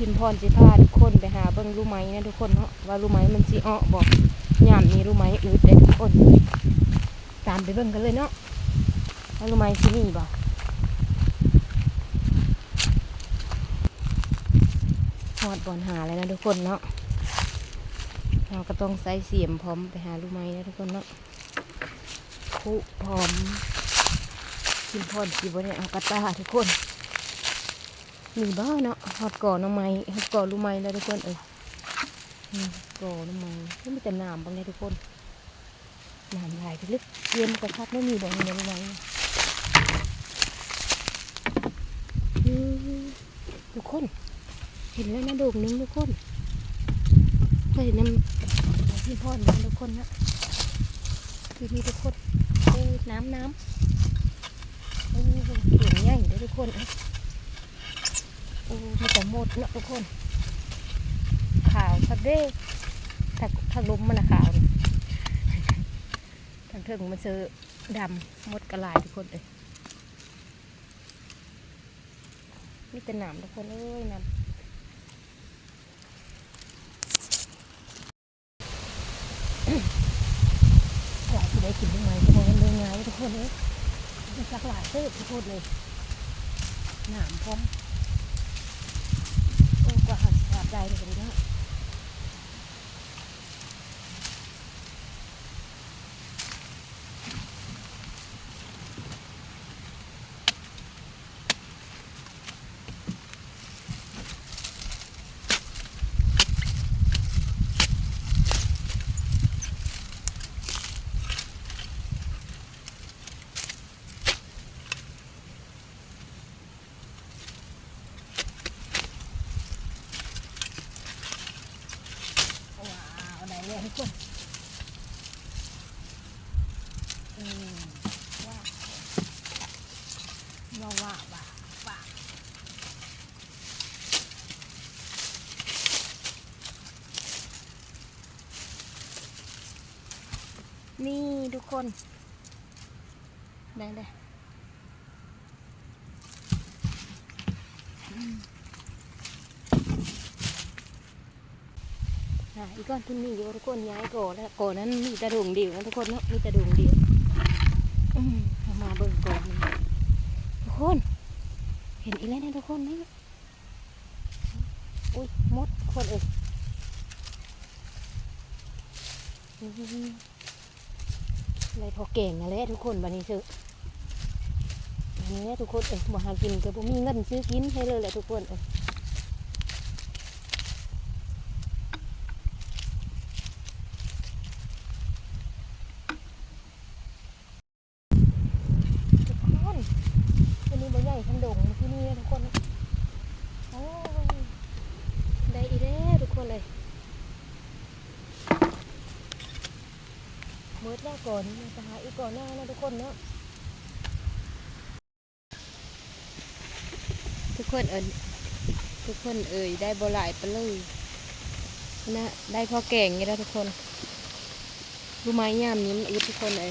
พิมพรสิพาทุกคนไปหาเบิ่งรู้ไหมนะทุกคนเนาะว่ารู้ไหมมันสิอ้อบอกยามนี้รู้ไหมอืดได้ทุกคน ตามไปเบิ่งกันเลยเนาะว่ารู้ไหมสิมีบ่หอดบอนหาเลยนะทุกคนเนาะเราก็ต้องใส่เสียมพร้อมไปหารู้ไหมนะทุกคนเนาะคุพร้อมพิมพรสิบ่ได้เอากระตาทุกคน มีบ้าเนาะหอดก่อน้ำไม้หอดก่อลูไม้แล้วทุกคนเอ้ยอืมก่อลูไม้ไม่มีแต่น้ำบางเลยทุกคนน้ำลายลึกเย็นกระคักไม่มีบ่มีลูกไม้ทุกคน เห็นแล้วนะโด่งนึงทุกคนเคยเห็นน้ำพี่พ่อนะทุกคนนะคือนี่ทุกคนโอ้ยน้ำน้ำโอ้ยเก่งใหญ่เลยทุกคนอ้ยโอ้มีแต่หมดเนาะทุกคน ขาวสักเด้ถ้าถ้าลมมันอะขาวทางเทิงมันเจอดำหมดกระลายทุกคนเลยมีแต่หนามทุกคนเอ้ยหนามหลายที่ได้กินยังไงทุกคนเรื่องไงทุกคนเลยมันสักหลายเติบทุกคนเลยหนามพร้อม หาสิบาทได้เลยนะว้าวได้ เลยทุกคนเออว่าว่าว่าว่าว่านี่ทุกคนได้เลย อะอีกก้อนทุนนี่อยู่ทุกคนย้ายก่อแล้วก่อนั้นมีต่ดวงเดียวนะทุกคนเนาะมีต่ดวงเดียวมามาเบิ่งก่อนทุกคน เห็นอีกแล้วนะทุกคนนี่อุ้ยมดทุกคนเอ้ยอะไรพอเก่งนะแหละทุกคนบันนี้ซื้ออันนี้แหละทุกคนเอ้ยบ่หากินก็บ่มีเงินซื้อกินให้เลยแหละทุกคนเอ้ย ทุกคนวันนี้บ่ใหญ่ ขันดงที่นี่นะทุกคนโอ้ได้อีแล้วทุกคนเลยเมิดแล้วก่อนมาจะหาอีกก่อนหน้านะทุกคนเนาะทุกคนเอิญทุกคนเอ่ยได้บหลายไปเลยนะได้พอแก่งนี่แล้วทุกคนรู้ไหมยามนี้มันอึดทุกคนเลย